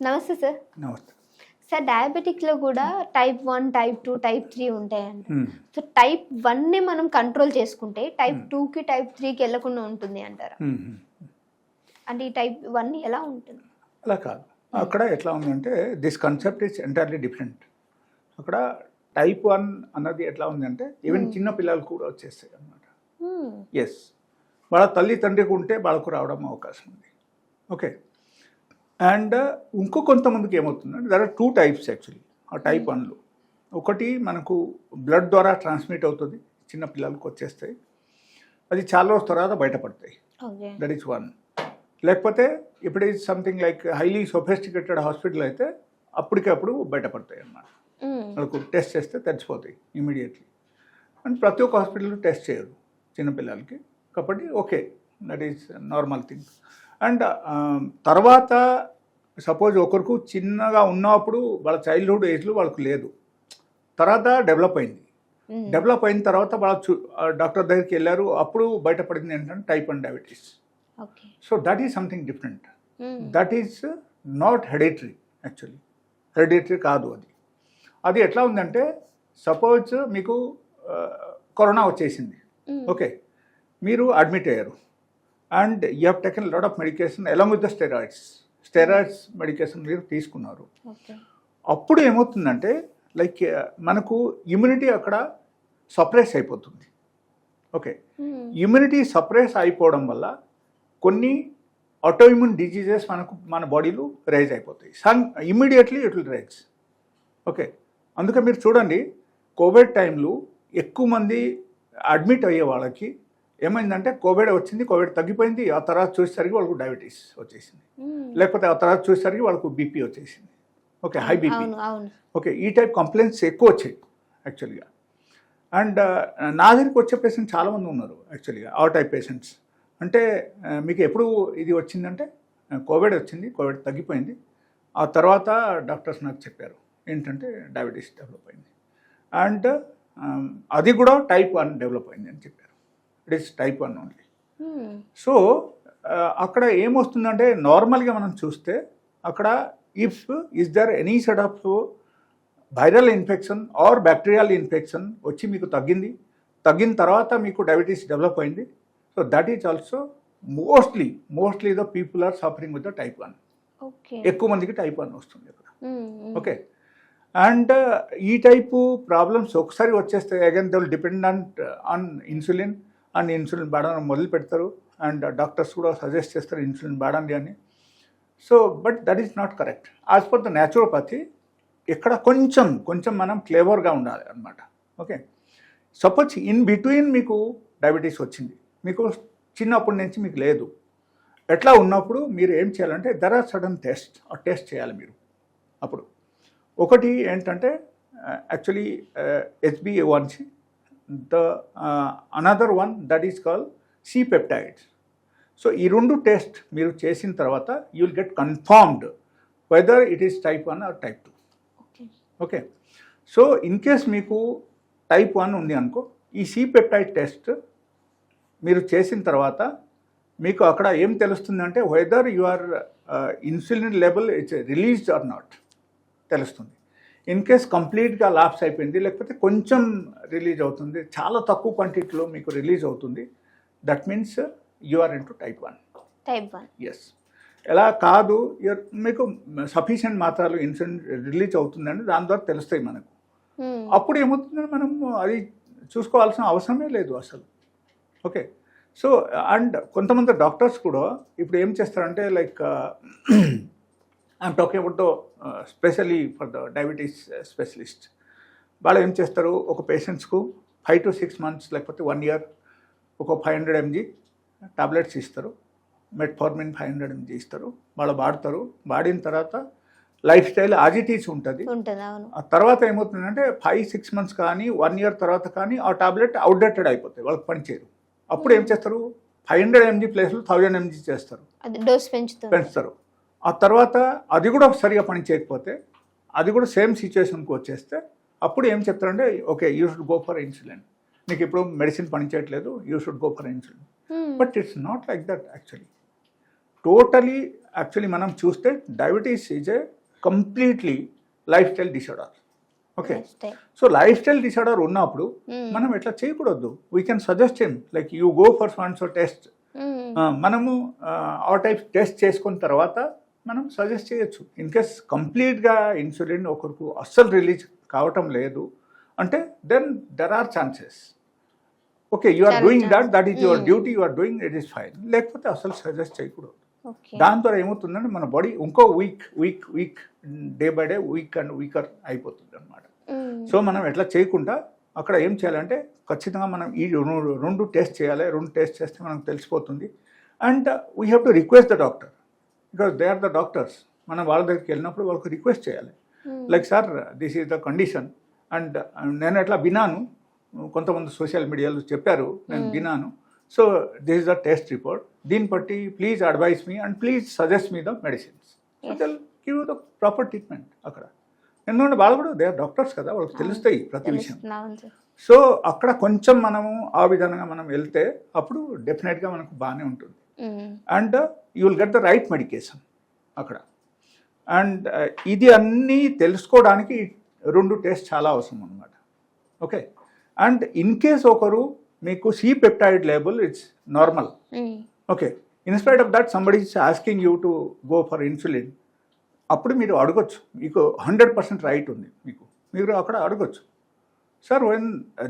నమస్తే సార్. నమస్తే. సార్ డయాబెటిక్లో కూడా type one type two type three ఉంటాయండి. సో టైప్ వన్ని మనం కంట్రోల్ చేసుకుంటే టైప్ Hmm. టూ కి టైప్ త్రీ కి వెళ్ళకుండా ఉంటుంది అంటారా? మ్మ్. అంటే ఈ టైప్ వన్ ఎలా ఉంటుంది? అలా కాదు. అక్కడ ఎట్లా ఉందంటే this concept is entirely different అక్కడ టైప్ వన్ అన్నది ఎట్లా ఉందంటే ఈవెన్ Hmm. చిన్న పిల్లలు కూడా వచ్చేస్తాయి అన్నమాట. Hmm. ఎస్ వాళ్ళ తల్లి తండ్రికి ఉంటే వాళ్ళకు రావడం అవకాశం ఉంది. ఓకే అండ్ ఇంకో కొంతమందికి ఏమవుతుందంటే there are two types actually ఆ టైప్ వన్లో ఒకటి మనకు బ్లడ్ ద్వారా ట్రాన్స్మిట్ అవుతుంది చిన్న పిల్లలకు వచ్చేస్తాయి. అది చాలా రోజుల తర్వాత బయటపడతాయి. దట్ ఈస్ వన్ లేకపోతే ఇప్పుడు is something like highly sophisticated hospital అయితే అప్పటికప్పుడు బయటపడతాయి అన్నమాట. Hmm. వాళ్ళకు టెస్ట్ చేస్తే తెలిసిపోతాయి ఇమీడియట్లీ అండ్ ప్రతి ఒక్క హాస్పిటల్లో టెస్ట్ చేయరు చిన్నపిల్లలకి కాబట్టి okay that is normal thing and తర్వాత సపోజ్ ఒకరికి చిన్నగా ఉన్నప్పుడు వాళ్ళ చైల్డ్హుడ్ ఏజ్లో వాళ్ళకు లేదు. తర్వాత డెవలప్ అయింది. డెవలప్ అయిన తర్వాత వాళ్ళ చూ డాక్టర్ దగ్గరికి వెళ్ళారు. అప్పుడు బయటపడింది ఏంటంటే type one diabetes. So that is something different. That is not hereditary actually. Hereditary కాదు అది. అది ఎట్లా ఉందంటే సపోజ్ మీకు కరోనా వచ్చేసింది. ఓకే. మీరు అడ్మిట్ అయ్యారు. And you have taken lot of medication along with the steroids steroids medication మీరు తీసుకున్నారు. అప్పుడు ఏమవుతుందంటే లైక్ మనకు ఇమ్యూనిటీ అక్కడ సప్రెస్ అయిపోతుంది. ఓకే. ఇమ్యూనిటీ సప్రెస్ అయిపోవడం వల్ల కొన్ని ఆటోఇమ్యూన్ డిజీజెస్ మనకు మన బాడీలో రైజ్ అయిపోతాయి. Soon immediately it will rise okay అందుకే మీరు చూడండి కోవిడ్ టైంలో ఎక్కువ మంది అడ్మిట్ అయ్యే వాళ్ళకి ఏమైందంటే కోవిడ్ వచ్చింది కోవిడ్ తగ్గిపోయింది ఆ తర్వాత చూసేసరికి వాళ్ళకు డయాబెటీస్ వచ్చేసింది. లేకపోతే ఆ తర్వాత చూసేసరికి వాళ్ళకు బీపీ వచ్చేసింది. Okay high BP. ఓకే ఈ టైప్ కంప్లైంట్స్ ఎక్కువ వచ్చాయి యాక్చువల్గా. అండ్ నా దగ్గరికి వచ్చే పేషెంట్స్ చాలామంది ఉన్నారు యాక్చువల్గా ఆ టైప్ పేషెంట్స్. అంటే మీకు ఎప్పుడు ఇది వచ్చిందంటే కోవిడ్ వచ్చింది కోవిడ్ తగ్గిపోయింది. ఆ తర్వాత డాక్టర్స్ నాకు చెప్పారు ఏంటంటే డయాబెటీస్ డెవలప్ అయింది. అండ్ అది కూడా టైప్ వన్ డెవలప్ అయింది అని చెప్పారు. It is type one only. So అక్కడ ఏమొస్తుందంటే నార్మల్గా మనం చూస్తే అక్కడ if is there any set of viral infection or bacterial infection వచ్చి మీకు తగ్గింది. తగ్గిన తర్వాత మీకు డయాబెటీస్ డెవలప్ అయింది. So that is also mostly mostly the people are suffering with the type one ఎక్కువ మందికి టైప్ వన్ వస్తుంది అక్కడ. Hmm. ఓకే అండ్ ఈ టైపు ప్రాబ్లమ్స్ ఒకసారి వచ్చేస్తే again they will dependent on insulin and insulin వాడడం మొదలు పెడతారు. అండ్ డాక్టర్స్ కూడా సజెస్ట్ చేస్తారు ఇన్సులిన్ వాడండి అని. So but that is not correct. As per the naturopathy ఇక్కడ కొంచెం కొంచెం మనం క్లేవర్గా ఉండాలి అనమాట ఓకే? సపోజ్ ఇన్ బిట్వీన్ మీకు డయాబెటీస్ వచ్చింది. మీకు చిన్నప్పటి నుంచి మీకు లేదు. ఎట్లా ఉన్నప్పుడు మీరు ఏం చేయాలంటే దర్ ఆర్ సడన్ టెస్ట్ ఆ టెస్ట్ చేయాలి మీరు. అప్పుడు. ఒకటి ఏంటంటే actually HBA one C the another one that is call C peptides so ఈ రెండు టెస్ట్ మీరు చేసిన తర్వాత you will get confirmed whether it is type one or type two okay so in case మీకు టైప్ వన్ ఉంది అనుకో ఈ C peptide test మీరు చేసిన తర్వాత మీకు అక్కడ ఏం తెలుస్తుందంటే whether you are insulin level it's released or not తెలుస్తుంది. ఇన్ కేస్ కంప్లీట్గా లాప్స్ అయిపోయింది లేకపోతే కొంచెం రిలీజ్ అవుతుంది చాలా తక్కువ క్వాంటిటీలో మీకు రిలీజ్ అవుతుంది that means you are in to type one. Type one. Yes ఎలా కాదు మీకు సఫిషియెంట్ మాత్రాలు ఇన్సులిన్ రిలీజ్ అవుతుందని దాని ద్వారా తెలుస్తాయి మనకు. అప్పుడు ఏమవుతుందంటే మనం అది చూసుకోవాల్సిన అవసరమే లేదు అసలు. ఓకే. సో అండ్ కొంతమంది డాక్టర్స్ కూడా ఇప్పుడు ఏం చేస్తారంటే like I'm talking about the specially for the diabetes specialist వాళ్ళు ఏం చేస్తారు? ఒక పేషెంట్స్కు ఫైవ్ టు సిక్స్ మంత్స్ లేకపోతే వన్ ఇయర్ ఒక ఫైవ్ హండ్రెడ్ ఎంజీ టాబ్లెట్స్ ఇస్తారు. మెట్ఫార్మిన్ ఫైవ్ హండ్రెడ్ ఎంజీ ఇస్తారు. వాళ్ళు వాడతారు. వాడిన తర్వాత లైఫ్ స్టైల్ ఆజిటీస్ ఉంటుంది. ఆ తర్వాత ఏమవుతుందంటే ఫైవ్ సిక్స్ మంత్స్ కానీ వన్ ఇయర్ తర్వాత కానీ ఆ టాబ్లెట్ అవుట్డేటెడ్ అయిపోతాయి. వాళ్ళకి పనిచేయరు అప్పుడు ఏం చేస్తారు? ఫైవ్ హండ్రెడ్ ఎంజీ ప్లేస్లో థౌజండ్ ఎంజీ చేస్తారు. పెంచుతారు. ఆ తర్వాత అది కూడా సరిగా పని చేయకపోతే అది కూడా సేమ్ సిచ్యువేషన్కి వచ్చేస్తే అప్పుడు ఏం చెప్తారంటే okay you should go for insulin నీకు ఇప్పుడు మెడిసిన్ పనిచేయట్లేదు you should go for insulin. But it's not like that actually totally actually మనం చూస్తే diabetes is a completely lifestyle disorder okay. So lifestyle disorder ఉన్నప్పుడు. మనం ఎట్లా చేయకూడదు we can suggest him like you go for one so test. మనము ఆ type test చేసుకున్న తర్వాత మనం సజెస్ట్ చేయొచ్చు ఇన్ కేస్ కంప్లీట్గా ఇన్సులిన్ ఒకరికి అస్సలు రిలీజ్ కావటం లేదు అంటే then there are chances okay you are doing that. That is your. Duty you are doing it is fine లేకపోతే అసలు సజెస్ట్ చేయకూడదు. దాని ద్వారా ఏమవుతుందంటే మన బాడీ ఇంకో weak weak weak day by day weak and weaker అయిపోతుంది అనమాట. సో మనం ఎట్లా చేయకుండా అక్కడ ఏం చేయాలంటే ఖచ్చితంగా మనం ఈ రెండు రెండు టెస్ట్ చేయాలి రెండు టెస్ట్ చేస్తే మనకు తెలిసిపోతుంది and we have to request the doctor because they are the doctors మనం వాళ్ళ దగ్గరికి వెళ్ళినప్పుడు వాళ్ళకి రిక్వెస్ట్ చేయాలి. Like sir this is the condition and నేను ఎట్లా విన్నాను. కొంతమంది సోషల్ మీడియాలో చెప్పారు. నేను Hmm. విన్నాను. So this is the test report దీన్ని బట్టి please advise me and please suggest me the medicines. Give the proper treatment అక్కడ. ఎందుకంటే వాళ్ళు కూడా దే ఆర్ డాక్టర్స్ కదా వాళ్ళకి తెలుస్తాయి ప్రతి విషయం. సో అక్కడ కొంచెం మనము ఆ విధంగా మనం వెళ్తే అప్పుడు డెఫినెట్గా మనకు బాగానే ఉంటుంది. And you will get the right medication అక్కడ. అండ్ ఇది అన్నీ తెలుసుకోవడానికి రెండు టెస్ట్ చాలా అవసరం అనమాట ఓకే అండ్ ఇన్ కేస్ ఒకరు మీకు C peptide label it's normal. Okay in spite of that somebody is asking you to go for insulin అప్పుడు మీరు అడగొచ్చు. మీకు హండ్రెడ్ పర్సెంట్ రైట్ ఉంది మీకు. మీరు అక్కడ అడగొచ్చు. Sir when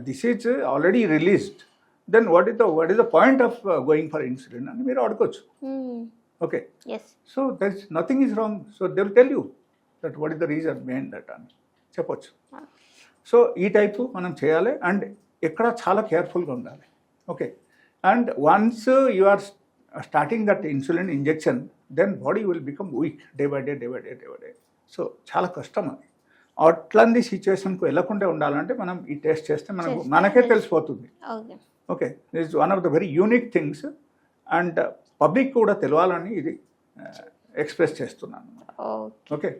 this is already released then what is the what is the point of going for insulin అని మీరు Mm. Okay. So that is nothing is wrong so they will tell you that what is the reason behind that అని చెప్పొచ్చు. So ఈ type మనం చేయాలి. And ఎక్కడ చాలా కేర్ఫుల్గా ఉండాలి. Okay and once you are starting that insulin injection then body will become weak day by day day by day day by day so చాలా కష్టం అది. అట్లాంటి సిచ్యువేషన్కు వెళ్ళకుండా ఉండాలంటే మనం ఈ టెస్ట్ చేస్తే మనకు మనకే తెలిసిపోతుంది. Okay this one of the very unique things and public కూడా తెలవాలని ఇది ఎక్స్ప్రెస్ చేస్తున్నాను. Okay. Okay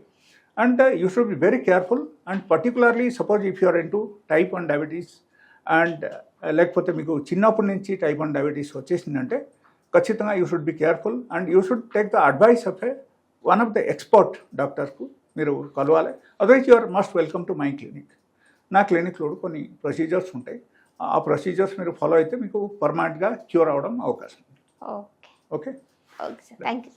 and you should be very careful and particularly suppose if you're in to type one diabetes and uh, లేకపోతే మీకు చిన్నప్పటి నుంచి type one diabetes వచ్చేసిందంటే ఖచ్చితంగా you should be careful and you should take the advice of a one of the expert డాక్టర్కు మీరు కలవాలి. Otherwise you are must welcome to my clinic నా క్లినిక్లో కొన్ని ప్రొసీజర్స్ ఉంటాయి. ఆ ప్రొసీజర్స్ మీరు ఫాలో అయితే మీకు పర్మనెంట్గా క్యూర్ అవ్వడం అవకాశం. Okay sir. Thank you.